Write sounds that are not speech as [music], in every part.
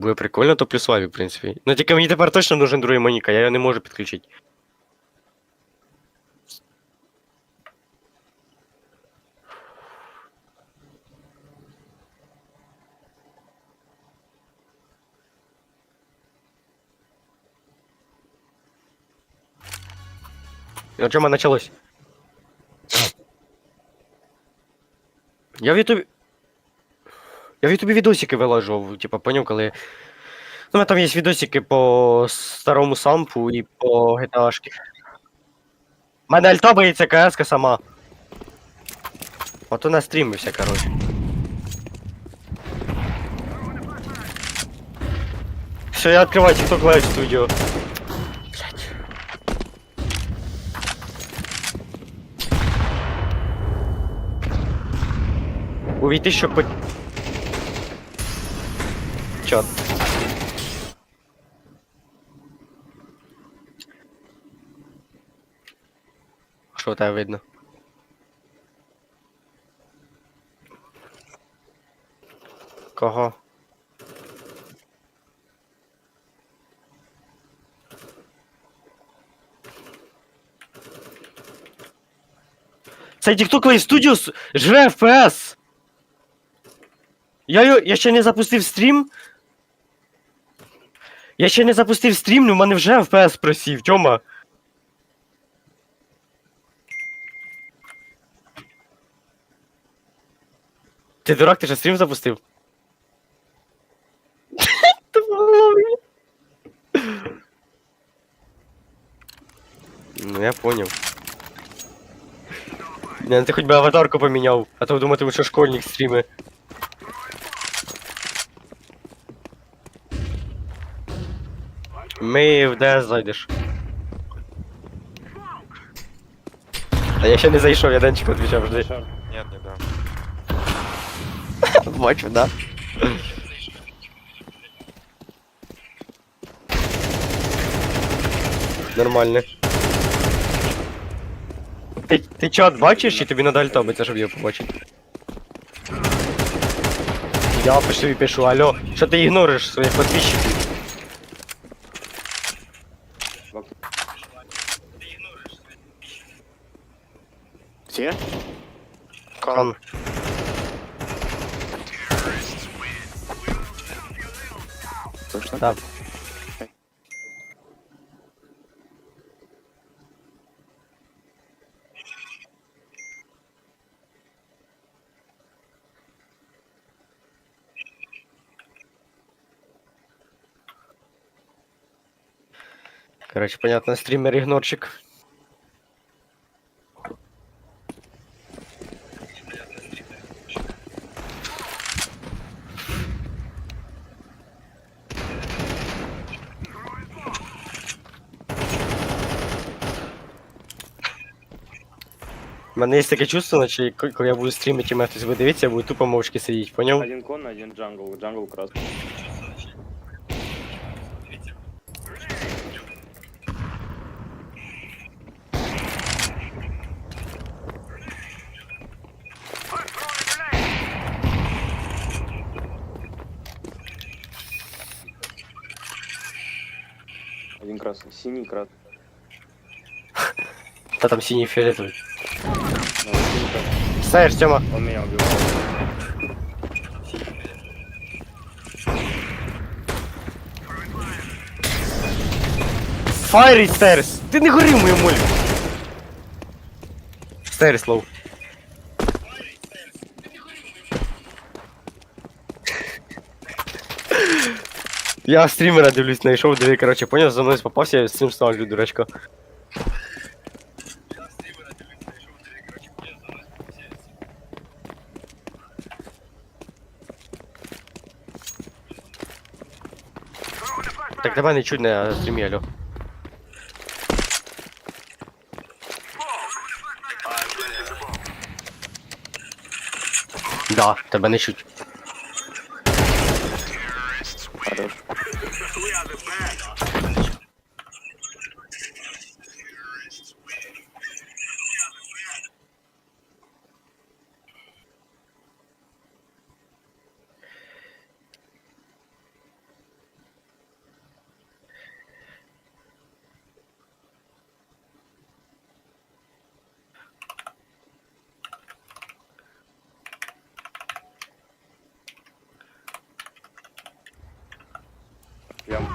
Буде прикольно, то плюс лаві, в принципі. Ну тільки мені тепер точно нужен другий моніка, я його не можу підключити. Ну, чому началось? Я в Ютубі. Я в Ютубі відосики вилажував, типа, поняв, коли. Ну, там є відосики по старому сампу і по GTA-шки. У мене альта боїться КС сама. Ото настрімився, коротше. Все, я відкриваю TikTok Live Studio. Увійти, щоб Чот. Що тебе видно? Кого? Цей TikTok Live Studios жре FPS! Я, його- я ще не запустив стрім. Я ще не запустив стрім, ну в мене вже FPS просів, Тьома. Ти дурак, ти же стрім запустив? [laughs] Ну я поняв. Не, ну ти хоч би аватарку поміняв, а то думатиму, що школьник стріми. Ми в ДС зайдеш. А я ще не зайшов, я Денчику відвічав, жди. Нет, не дам. [laughs] Бачу, да. Нормально. Ти, ти чат бачиш, чи тобі надо альта биться, щоб його побачити? Я пишу і пишу, алло, що ти ігнориш своїх підписчиків? Где? Кон. Слышно? Да. Короче, понятно, стример-игнорчик. У мене є таке чувство, наче коли я буду стрімити, мене хтось буде дивитися, я буду тупо мовчки сидіти, поняв? Один кон, один джангл. Джангл красный. Один красный. Синий красный. Та там синій фіолетовий. Ну, синий красный. Знаєш, Тьома, Он меня убивал. Fire it stairs! Ти не гори в мою молю! Stairs low. Я стрімера дивлюсь, знайшов, диви, короче, поняв, за мною попався, я з цим ставлю, дурачка. Так давай не чуть на стрімі, алло. Да, тебе не чуть.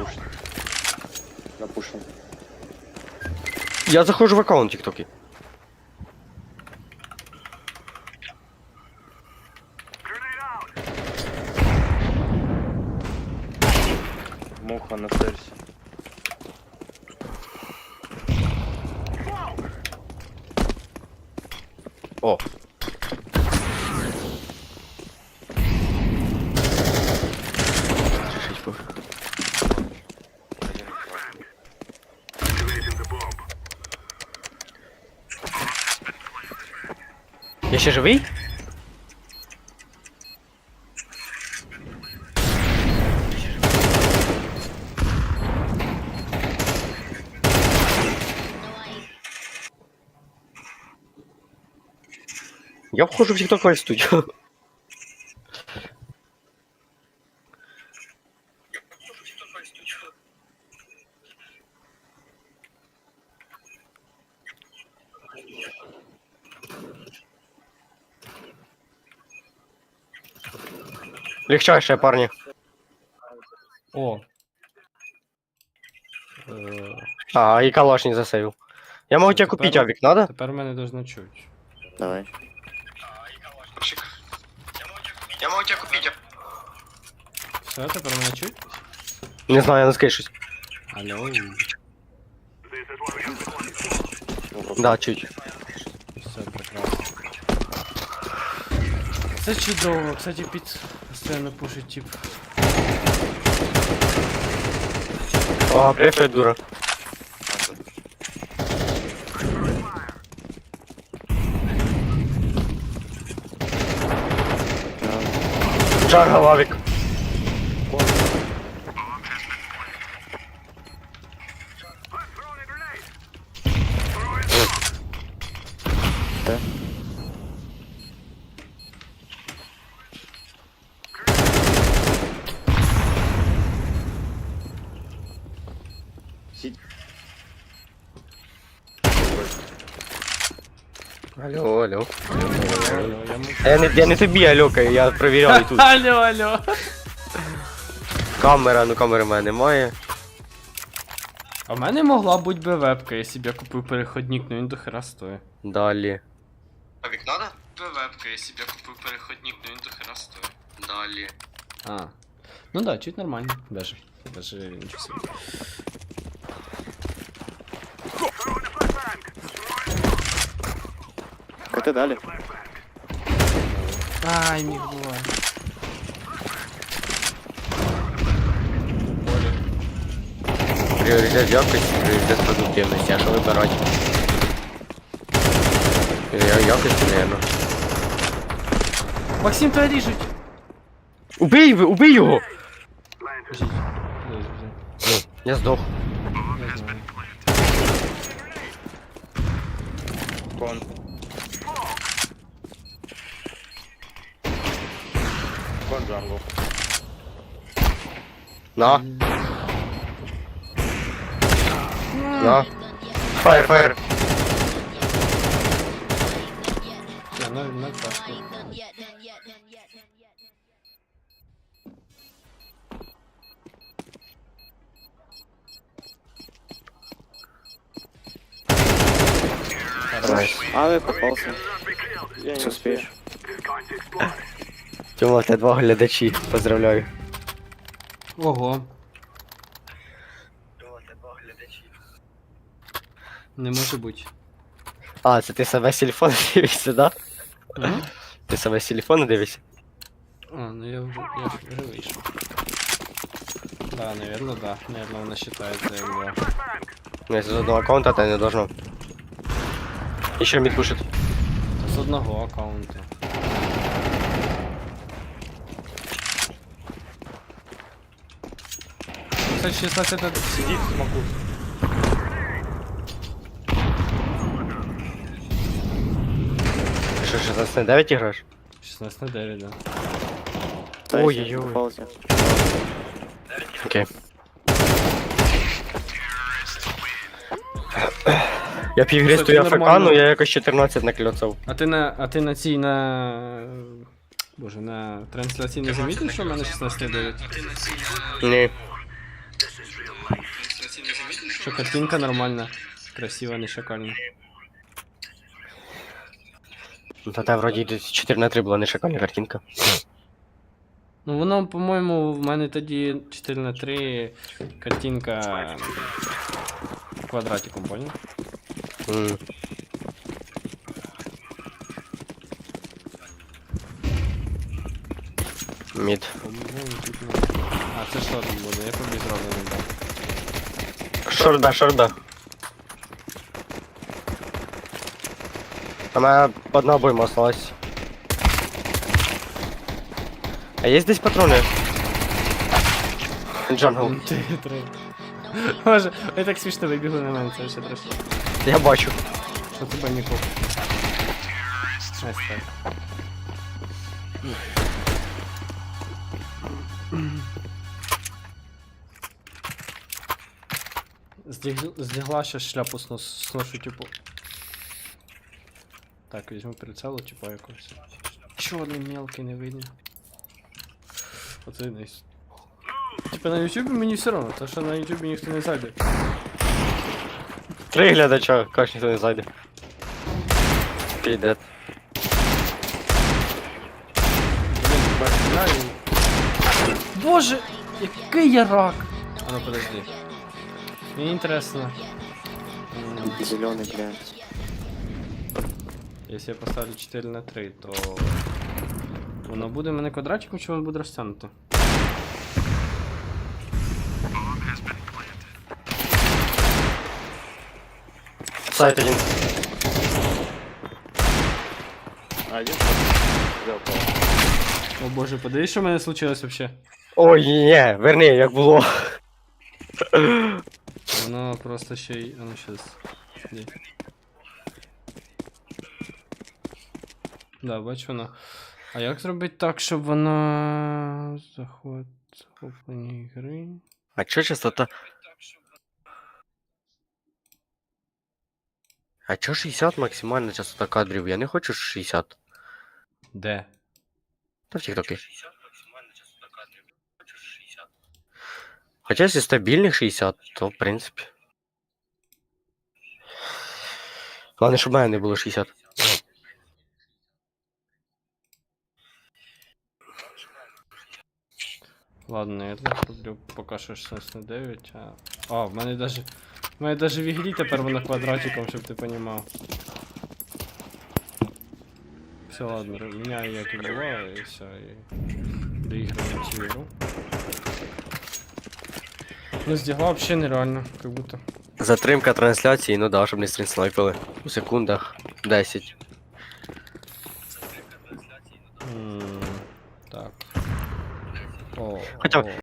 Я вам пушу. На пушу. Я заходжу в аккаунт тіктоки. Муха на стерсі. О. Чешить був. Один красный. Я ще живий? Я вхожу в TikTok Live Studio. Легчайшие, парни. О. Е, А, и калаш не засейвил. Я могу тебе купить авик, надо? Тепер мене должно чуть. Давай. Я могу тебе купить. Все, тепер мене чуть? Не знаю, я наскришусь. Алло. Да, чуть. Все прекрасно. Це чудово. Кстати, під постійно пушить тип. А, опять дура. Джангл авик. Алло, алло. Я не, я не тобі, алло, я перевіряв і тут. [laughs] Алло, алло. Камера, ну камери в мене немає. А в мене могла бути би вебка, якщо б я купив переходник, ну він до хера стоїть. Далі. Авік надо? Вебка, якщо б я купив переходник, ну він до хера стоїть. Далі. А. Ну да, чуть нормально. Даже. Даже ничего себе. КТ дали. Ай, міг буває. Поле. Пріоритет якості, пріоритет продуктивності. А що вибирати? Я якості, наверное. Максим, тебе ріжуть! Убий, ви- убий його! Подождіть. Подождіть, подождіть. Я здох. Я знаю. Кон. Кон джангл. На. На. Фаєр, фаєр. Я на, на кашку. Найс. А, ты попался. Я не Все успею. успеешь. Тьома, ти два глядачі. Поздравляю. Ого. Не може бути. А, це ти себе з телефону дивишся, да? Ага. Ти себе з телефону дивишся? А, ну я вже, я вже вийшов. Да, наверное, да. Наверное, вона считает за его. Ну, если з одного аккаунта ти не должно. І ще мідпушить. З одного аккаунта. Кстати, 16 это... Сидит, смогу. Ти що, 16 на 9 граєш? 16 на 9, да. Ой-ой-ой. Окей. Я півгрі Кстати, стою АФК, нормально. ну я якось 14 накльоцав. А ти на, а ти на цій на... Боже, на трансляції не замітив, що в мене 16 9? Ні. Що картинка нормальна. Красива, не шакальна. Ну, Та та вроді десь 4 на 3 була не шикарна картинка. Ну воно, по-моєму, в мене тоді 4 на 3 картинка квадратиком, понял? М. Мід. По-моєму, тут не- А, це що там буде? Я побіг зразу не дав. Шорда, шорда. У мене одна обойма осталась. А є десь патрони? Джангл. Ти три. Боже, ви так смішно вибігли на мене, це ще трошки. Я бачу. Що тебе нікого. Ось так. Здігла ще шляпу сношу, типу. Так, візьму прицелу, типу якогось. Чого один мелкий не видно? Оце найс. Типа на ютубі мені все одно, то що на ютубі ніхто не зайде. Три глядача, каш ніхто не зайде. Піде. Боже, який я рак! А ну подожди. Мені інтересно. м, Зелений, блядь. Якщо я поставлю 4 на 3, то воно буде мене квадратиком чи воно буде розтягнуто? Сайт один. Один? Взял. О боже, подивись, що в мене случилось вообще. Ой, ні, верни, як було. Воно просто ще й. А ну щас. Да, бачу воно. А як зробити так, щоб вона. Заход. Захоплення ігри. А чо частота? А чо 60 максимальна частота кадрів? Я не хочу 60. Де? Та в тіктокі. Хоча якщо стабільних 60, то в принципі. Головне, щоб в мене не було 60. Ладно, я так роблю поки що 16 на 9, а. А, в мене даже. В мене даже в ігрі тепер воно квадратиком, щоб ти понімав. Все, ладно, міняю як і було, і все, і доіграємо цю ігру. Ну, здігла вообще нереально, как будто. Затримка трансляції, ну да, щоб не стрін снайпили. У секундах 10. М, Так. О, Хоча- о.